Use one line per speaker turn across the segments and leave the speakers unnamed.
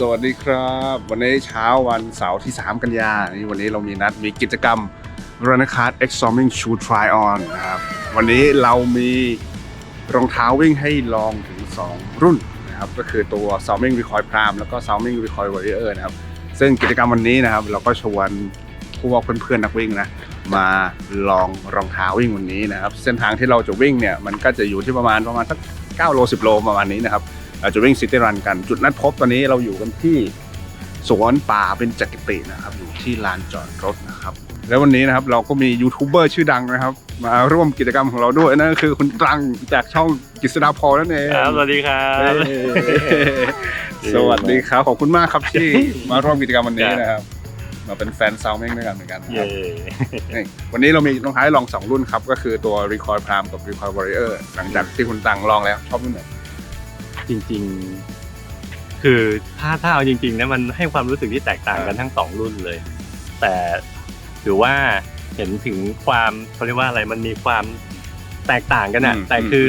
สวัสดีครับ วันนี้เช้าวันเสาร์ที่ 3 กันยานี่วันนี้เรามีนัดมีกิจกรรม Run a Card X Zooming Shoe Try On นะครับวันนี้เรามีรองเท้าวิ่งให้ลองถึง 2 รุ่นนะครับก็คือตัว Zooming Recoil Prime แล้วก็ Zooming Recoil Warrior นะครับซึ่งกิจกรรมวันนี้นะครับ เราก็ชวนพวกเพื่อนๆนักวิ่งนะมาลองรองเท้าวิ่งวันนี้นะครับ เส้นทางที่เราจะวิ่งเนี่ยมันก็จะอยู่ที่ประมาณประมาณสัก9โล10 โลประมาณนี้นะครับ เราจะวิ่งซิตี้รันกัน จุดนัดพบตอนนี้เราอยู่กันที่สวนป่าเป็นจักริตินะครับ อยู่ที่ลานจอดรถนะครับ แล้ววันนี้นะครับเราก็มียูทูบเบอร์ชื่อดังนะครับ มาร่วมกิจกรรมของเราด้วยนั่นก็คือคุณตรังจากช่องกิษดาพรนั่นเอง
ครับสวัสดีครับ
เฮ้ยสวัสดีครับขอบคุณมากครับที่มาร่วมกิจกรรมวันนี้นะครับมาเป็นแฟนซาวเม้งด้วยกันเหมือนกันนะค
เย่
รับนี่วันนี้เรามีรองเท้าให้ลองสองรุ่นครับ ก็คือตัว Recoil Prime กับ Recoil Warrior หลังจากที่คุณตังลองแล้วชอบรุ่นไหน
จริง ๆ คือถ้าถ้าเอาจริงๆนะมันให้ความรู้สึกที่แตกต่างกันทั้งสองรุ่นเลย แต่ถือว่าเห็นถึงความเขาเรียกว่าอะไรมันมีความแตกต่างกันอะ
อืม
แต่คืออ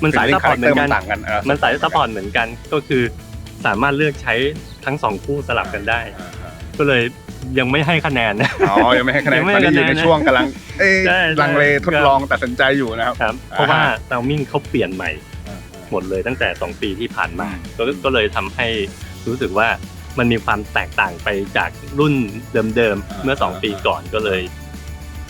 ม
มันสายซัพพอร์ตเหมือนกัน
ต่างกันเออ
มันสายซัพพอร์ตเหมือนกัน ก็คือสามารถเลือกใช้ทั้งสองคู่สลับกันได้
อ่า
ก็เลยยังไม่ให้คะแนนนะ
อ๋อยังไม่ให้คะแนน
ยังไม่
ตอน
ให้
นี้อยู่ใน
คะแนนนะ
ช่วงกำลัง เอ๊ะ
ใช่ใช่
ลังเลทดลองตัดสินใจอยู่นะครับ
ครับ เพราะว่า
อ่า
ตามิ่งเขาเปลี่ยนใหม่ หมดเลยตั้งแต่ 2 ปีที่ผ่านมาก็ก็เลยทำให้รู้สึกว่ามันมีความแตกต่างไปจากรุ่นเดิม
อ่า
ๆเมื่อ 2 ปีก่อนก็เลย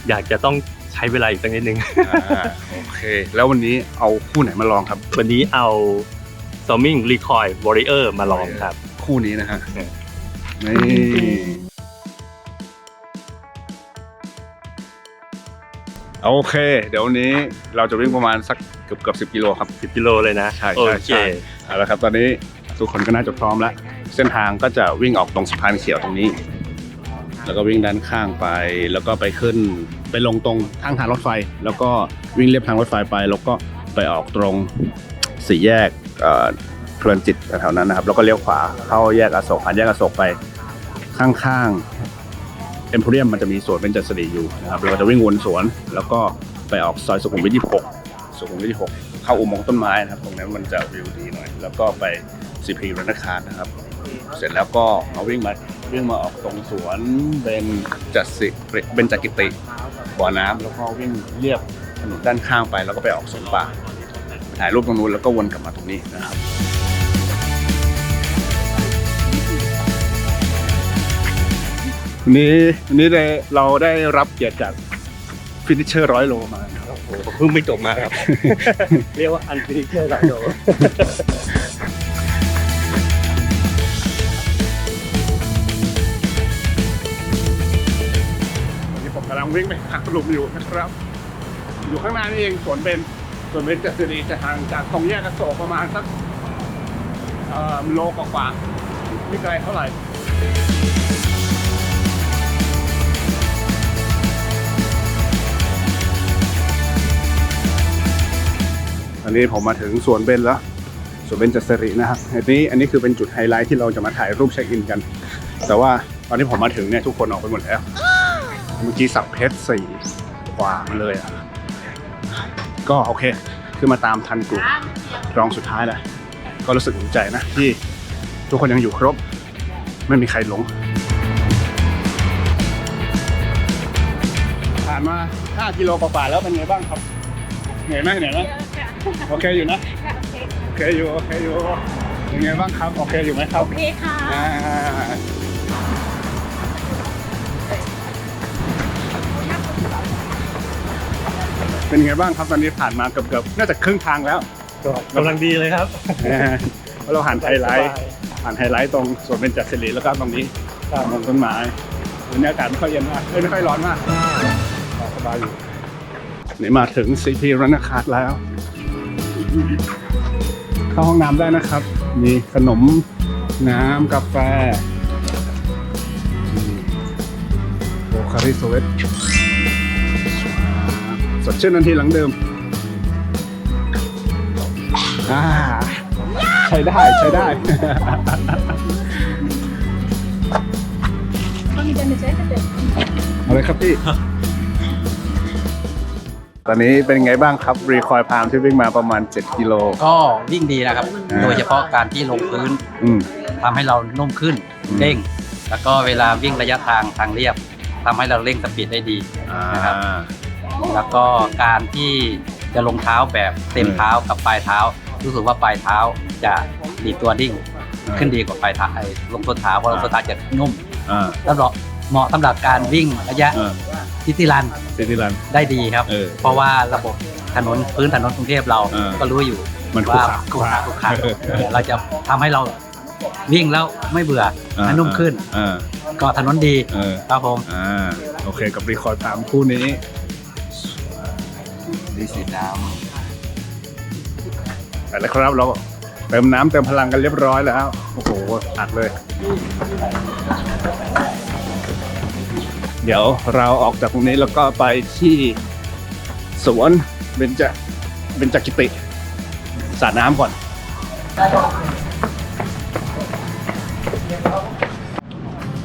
อยากจะต้องใช้เวลาอีกสักนิดนึง
อ่าโอเค แล้ววันนี้เอาคู่ไหนมาลองครับ
วันนี้เอา s o m i n g Recoil Warrior มาลองครับ
คู่นี้นะฮะ
เออ
นี่ โอเค เดี๋ยววันนี้เราจะวิ่งประมาณสักเกือบเกือบสิบกิโลครับ
10กิโลเลยนะ
ใช่
โอ
ใช่
เค
ใช่เอาละครับตอนนี้ทุกคนก็น่าจะพร้อมแล้ว เส้นทางก็จะวิ่งออกตรงสะพานเขียวตรงนี้ แล้วก็วิ่งด้านข้างไป แล้วก็ไปขึ้นไปลงตรงทางทางรถไฟ แล้วก็วิ่งเลียบทางรถไฟไป แล้วก็ไปออกตรงสี่แยกเอ่อเพลินจิตแถวๆนั้นนะครับ แล้วก็เลี้ยวขวาเข้าแยกอโศกผ่านแยกอโศกไปข้างๆ เอ็มโพเรียมมันจะมีสวนเป็นจัดสรีอยู่นะครับเราก็จะวิ่งวนสวน แล้วก็ไปออกซอยสุขุมวิท26สุขุมวิท26เข้าอุโมงค์ต้นไม้นะครับ ตรงนั้นมันจะวิวดีหน่อย แล้วก็ไปซีพีรันคาร์นะครับ เสร็จแล้วก็มาวิ่งมาวิ่งมาออกตรงสวนเป็นจัดสิเป็นจักิติบ่อน้ำแล้วก็วิ่งเรียบถนนด้านข้างไป แล้วก็ไปออกสวนป่าถ่ายรูปตรงนู้นแล้วก็วนกลับมาตรงนี้นะครับ วันนี้วันนี้ได้เราได้รับเกียรติจากฟินิชเชอร์ร้อยโลมานะครับ
โอ้โหเพิ่งไม่จบมาครับ เรียกว่าอันฟินิเชอร์ไลโด
วันนี้ผมกำลังวิ่งไปหาหลุมอยู่นะครับ อยู่ข้างหน้านี่เองสวนเป็นสวนเป็นจัสรีจะห่างจากตรงแยกอโศกประมาณสักเอ่อโลกว่าๆไม่ไกลเท่าไหร่ อันนี้ผมมาถึงสวนเบนแล้วสวนเบนจัสรีนะครับอันนี้อันนี้คือเป็นจุดไฮไลท์ที่เราจะมาถ่ายรูปเช็คอินกัน แต่ว่าตอนที่ผมมาถึงเนี่ยทุกคนออกไปหมดแล้ว เมื่อกี้สับเพชรสี่กว่ามาเลยอะก็โอเคขึ้นมาตามทันกลุ่มรองสุดท้ายแหละก็รู้สึกภูมิใจนะที่ทุกคนยังอยู่ครบ ไม่มีใครหลง ผ่านมา 5 กิโลกว่าๆแล้วเป็นไงบ้างครับ เหนื่อยไหมเหนื่อยไหม โอเคอยู่นะโอเคอยู่โอเคอยู่เป็นไงบ้างครับ โอเคอยู่ไหมครับ
โอเคค่ะ
อ่าเป็นไงบ้างครับตอนนี้ผ่านมาเกือบๆน่าจะครึ่งทางแล้ว
กำลังดีเลยครับ
นะฮะเพราะเราหันไฮไลท์หันไฮไลท์ตรงสวนเป็นจัดสิริแล้วก็ตรงนี้ตามต้นไม้วันนี้อากาศไม่ค่อยเย็นมากเอ้ยไม่ค่อยร้อนมากสบายอยู่นี่มาถึงซีพีรันคาร์ดแล้ว เข้าห้องน้ำได้นะครับ มีขนมน้ำกาแฟโอคาริโซเวตสดชื่นทันทีหลังเดิมอ่าใช้ได้ใช้ได้
Kan je dan zeggen dat
อะไรครับพี่ ตอนนี้เป็นไงบ้างครับรีคอยพามที่วิ่งมาประมาณ 7 กิโล
ก็วิ่งดีนะครับ
อ่า
โดยเฉพาะการที่ลงพื้น
อืม
ทำให้เรานุ่มขึ้น
อืม
เด้ง แล้วก็เวลาวิ่งระยะทางทางเรียบทำให้เราเร่งสปีดได้ดี
อ่า
นะครับ แล้วก็การที่จะลงเท้าแบบเต็มเท้ากับปลายเท้า รู้สึกว่าปลายเท้าจะดีดตัวดิ้งขึ้นดีกว่าปลายเท้าไอ้ลงต้นเท้าเพราะลงต้นเท้าจะนุ่ม
อ่า
แล้วเหมาะเหมาะสำหรับการวิ่งระยะ
เออ
ทิติรัน
ซิตี้รัน
ได้ดีครับ
เออ
เพราะว่าระบบถนนพื้นถนนกรุงเทพเรา
เออ
ก็รู้อยู่
มัน
ว่า
ขรุ
คุ
ข
ก
ระ
คักคุกคัก
เออ
เราจะทำให้เราวิ่งแล้วไม่เบื่อให้นุ่มขึ้น
อ่า
ก็ถนนดี
เออ
ครับผม
อ่าโอเคกับรีคอยพามคู่นี้
ดีสีน้
เอาละครับเราเติมน้ำเติมพลังกันเรียบร้อยแล้ว โอ้โหอัดเลย เดี๋ยวเราออกจากตรงนี้แล้วก็ไปที่สวนเบญจเบญจกิติสระน้ำก่อน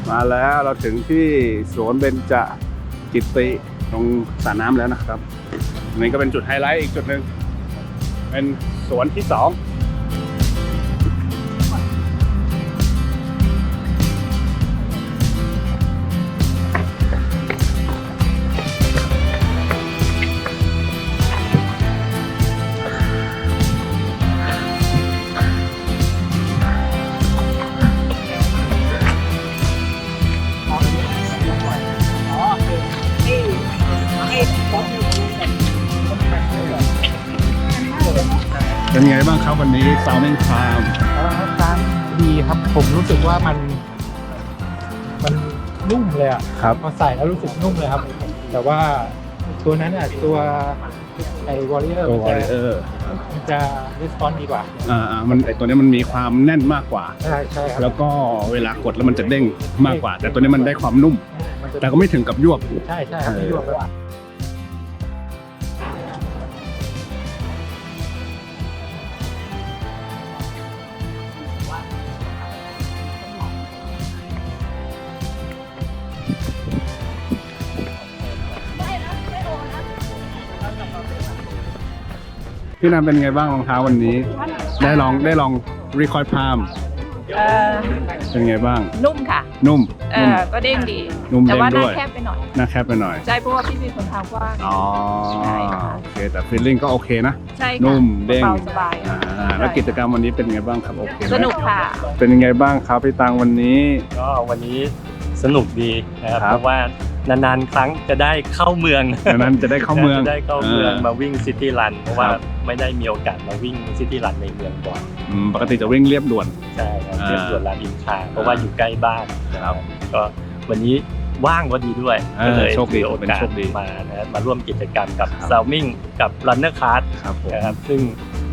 มาแล้วเราถึงที่สวนเบญจกิติตรงสระน้ำแล้วนะครับนี้ก็เป็นจุดไฮไลท์อีกจุดหนึ่งเป็นสวนที่สอง เป็นไงบ้างครับวันนี้ Sounding Farm
ร้านดีครับผมรู้สึกว่ามัน มันนุ่มเลยอะ
ครับ
พอใส่แล้วรู้สึกนุ่มเลยครับ แต่ว่าตัวนั้นอะตัวไอ้วอริเออร์
ตัว
มัน
วอ
จะ
ริเออร์
มันจะรีสปอนดีกว่า
อ่าๆมันไอตัวนี้มันมีความแน่นมากกว่า
ใช่ใช่ครับ
แล้วก็เวลากดแล้วมันจะเด้งมากกว่า แต่ตัวนี้มันได้ความนุ่ม
มันจะ
แต่ก็ไม่ถึงกับยวบ
ใช่ใช่ครับ
เออ
ไม่ยวบเลย
พี่นันเป็นไงบ้างรองเท้าวันนี้ ได้ลองได้ลองรีคอยพาม
เอ่อ
เป็นไงบ้าง
นุ่มค่ะ
นุ่ม
เอ่
นุ่ม
อก็เด้งดี
นุ่ม
แต่ว่า
เด้
ห
ง
น้า
ด้วย
แคบไปหน่อย
หน้าแคบไปหน่อย
ใช่เพราะว่าพี่เป็นคนทางกว้าง
อ๋อ
ใช่ค่ะ
โอเคแต่ฟีลลิ่งก็โอเคนะ
ใช่ค่ะ
นุ่มเด้ง
เบาสบาย
อ่าแล้วกิจกรรมวันนี้เป็นไงบ้างครับโอเคไหม
สนุกค่ะ
เป็นยังไงบ้างครับพี่ตังวันนี้
ก็วันนี้สนุกดีนะครับ
ครับ
เพราะว่า นานๆ ครั้งจะได้เข้าเมือง
ดังนั้นจะได้เข้าเมือง
จะได้เข้าเมือง
อ่าม
มาวิ่งซิตี้รันเพราะว่า
ครับ
ไม่ได้มีโอกาสมาวิ่งซิตี้รันในเมืองก่อน
อืมปกติจะวิ่งเรียบด่วน
ใช่ครับ
อ่า
เรียบด่วนรามอินทราเพราะว่าอยู่ใกล้บ้าน
ครับ
ก็วันนี้ว่างก็ดีด้วย
อ่า
ก็เลย
โชคดี
ถือโอ
เป็น
กาส
โชคดี
มานะมาร่วมกิจกรรมกับ
ครับ
ซาวมิงกับรันเนอร์คาร์ด
ครับผม
นะครับซึ่ง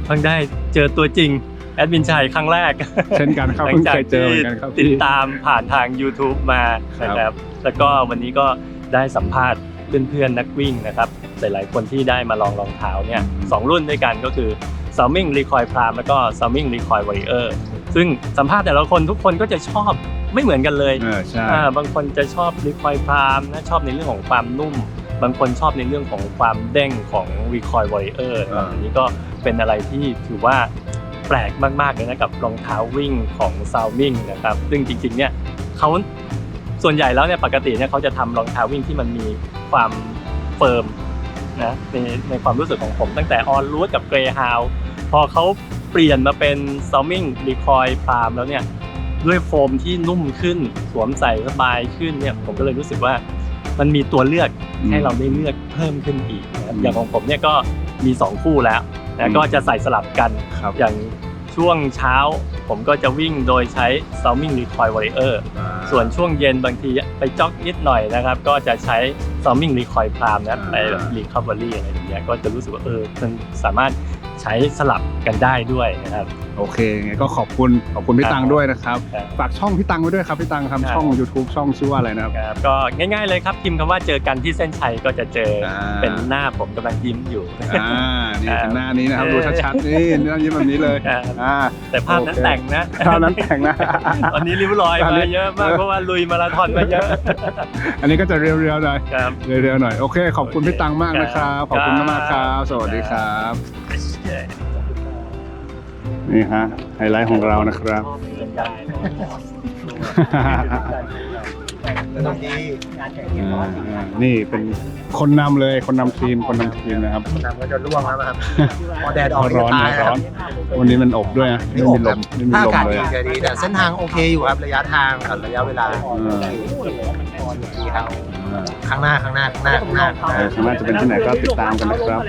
เพิ่งได้เจอตัวจริง แอดมินชัยครั้งแรก
เช่นกันครับ
หลั
เพิ่ง
จาก
เคยเจอเหมือนกันครับ
ติด
พี่
ตามผ่านทาง YouTube มานะครับ แล้วก็วันนี้ก็ได้สัมภาษณ์เพื่อนๆนักวิ่งนะครับหลายๆคนที่ได้มาลองรองเท้าเนี่ยสองรุ่นด้วยกันก็คือ s a m m i n g Recoil Prime แล้วก็ s a m m i n g Recoil Warrior ซึ่งสัมภาษณ์แต่ละคนทุกคนก็จะชอบไม่เหมือนกันเลย
เออใช่
อ่าบางคนจะชอบ Recoil Prime นะชอบในเรื่องของความนุ่ม บางคนชอบในเรื่องของความเด้งของ Recoil Warrior นะครับอันนี้ก็เป็นอะไรที่ถือว่า แปลกมากๆเลยนะกับรองเท้าวิ่งของ s a l m i n g นะครับซึ่งจริงๆเนี่ยเขาส่วนใหญ่แล้วเนี่ยปกติเนี่ยเขาจะทำรองเท้าวิ่งที่มันมีความเฟิร์มนะในในความรู้สึกของผมตั้งแต่ออนรูทกับเกรฮาวพอเขาเปลี่ยนมาเป็น s a l m i n g Recoil Prime แล้วเนี่ยด้วยโฟมที่นุ่มขึ้นสวมใส่สบายขึ้นเนี่ยผมก็เลยรู้สึกว่ามันมีตัวเลือกให้เราได้เลือกเพิ่มขึ้นอีกนะครับ
อืม
อย่างของผมเนี่ยก็มี 2 คู่แล้ว
อื
นะ
ม
ก็จะใส่สลับกัน
ครับ
อย่างช่วงเช้า ผมก็จะวิ่งโดยใช้ s a l m i n g Recoil Warrior
อ่า
ส่วนช่วงเย็นบางทีไปจ็อกนิดหน่อยนะครับ ก็จะใช้ s a l m i n g Recoil Prime นะ
อ่า
ไปแบบ recovery อะไรอย่างเงี้ยก็จะรู้สึกว่าเออมันสามารถใช้สลับกันได้ด้วยนะครับ
โอเคไงก็ขอบคุณขอบคุณพี่ตังด้วยนะครับ
ครับ
ฝากช่องพี่ตังไว้ด้วยครับพี่ตังครับ
ครับ
ช่อง YouTube ช่องชื่อว่าอะไรนะครับ
ครับก็ง่ายๆเลยครับพิมพ์คำว่าเจอกันที่เส้นชัยก็จะเจออา เป็นหน้าผมกำลังยิ้มอยู่
อ่านี่
ครับ
เป็นหน้านี้นะครับ
เออ
ดูชัดๆนี่หน้ายิ้มแบบนี้เลย
ครับ
อ่า
แต่ภาพนั้น
โอเค
แต่งนะ
ภาพนั้นแต่งนะ
ตอนนี้ริ้วรอย
ตอน
มา
นี้
เยอะมากเพราะว่าลุยมาราธอนมาเยอะ
อันนี้ก็จะเรียวๆหน่อย
ครับ
เร็วๆหน่อยโอเค ขอบคุณพี่ตังมากนะครับขอบคุณมากๆครับ สวัสดีครับ นี่ฮะไฮไลท์ของเรานะครับอ่านี่เป็นคนนำเลยคนนำทีมคนนำทีมนะครับ
น้ำก็จะร่วงแล้วนะครับ พอแดดออก
ร้อน
จะตาย
ร้อนวันนี้มันอบด้วยนะไม่
นี่
มี
อบ
ล
ครับ
มไม่มี
ถ้า
ล
อามกาศ
เล
ดี
ย
จะดีแต่เส้นทางโอเคอยู่ครับระยะทางกับระยะเวลา
อ่า
ดีครับข้างหน้าข้างหน้าข้างหน้าข้างหน้าข้างหน้า
เออข้างหน้าจะเป็นที่ไหนก็ติดตามกันนะครับ